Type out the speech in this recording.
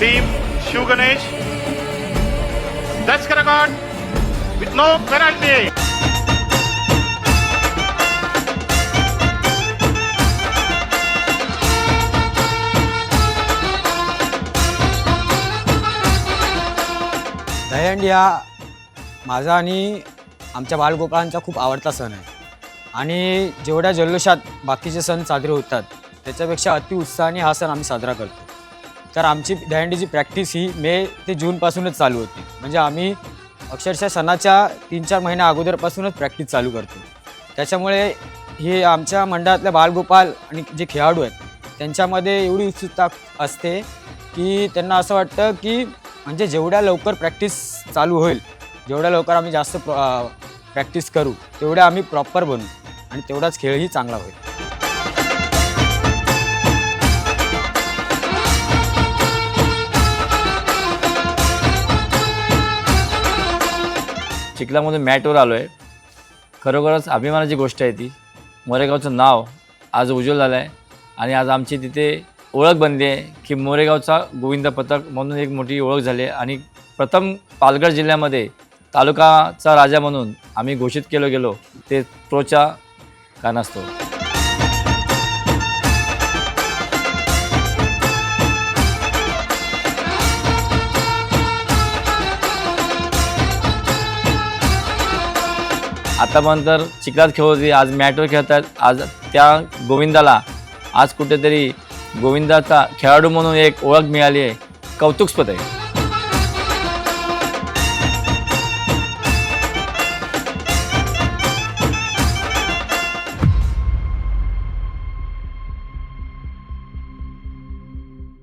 team Shiv Ganesh. That's the record with no penalty. Dahihandi हा माझा आणि आमच्या बालगोपाळांचा खूप आवडता सण आहे आणि जेवढ्या जल्लोषात बाकीचे सण साजरे होतात त्याच्यापेक्षा अतिउत्साहाने हा सण आम्ही साजरा करतो तर आमची दहंडीची प्रॅक्टिस ही मे ते जूनपासूनच चालू होती. म्हणजे आम्ही अक्षरशः सणाच्या तीन चार महिन्या अगोदरपासूनच प्रॅक्टिस चालू करतो. त्याच्यामुळे हे आमच्या मंडळातल्या बालगोपाल आणि जे खेळाडू आहेत त्यांच्यामध्ये एवढी उत्सुकता असते की त्यांना असं वाटतं की म्हणजे जेवढ्या लवकर प्रॅक्टिस चालू होईल जेवढ्या लवकर आम्ही जास्त प्रॅक्टिस करू तेवढ्या आम्ही प्रॉपर बनू आणि तेवढाच खेळही चांगला होईल. चिखलामधून मॅटवर आलो आहे खरोखरच अभिमानाची गोष्ट आहे ती. मोरेगावचं नाव आज उज्ज्वल झालं आहे आणि आज आमची तिथे ओळख बनली आहे की मोरेगावचा गोविंद पथक म्हणून एक मोठी ओळख झाली आहे आणि प्रथम पालघर जिल्ह्यामध्ये तालुकाचा राजा म्हणून आम्ही घोषित केलो गेलो ते प्रोच्या कारणास्तव आतापर्यंत तर चिखलात खेळत होती आज मॅटवर खेळतात. आज त्या गोविंदाला आज कुठेतरी गोविंदाचा खेळाडू म्हणून एक ओळख मिळाली आहे. कौतुकस्पद आहे.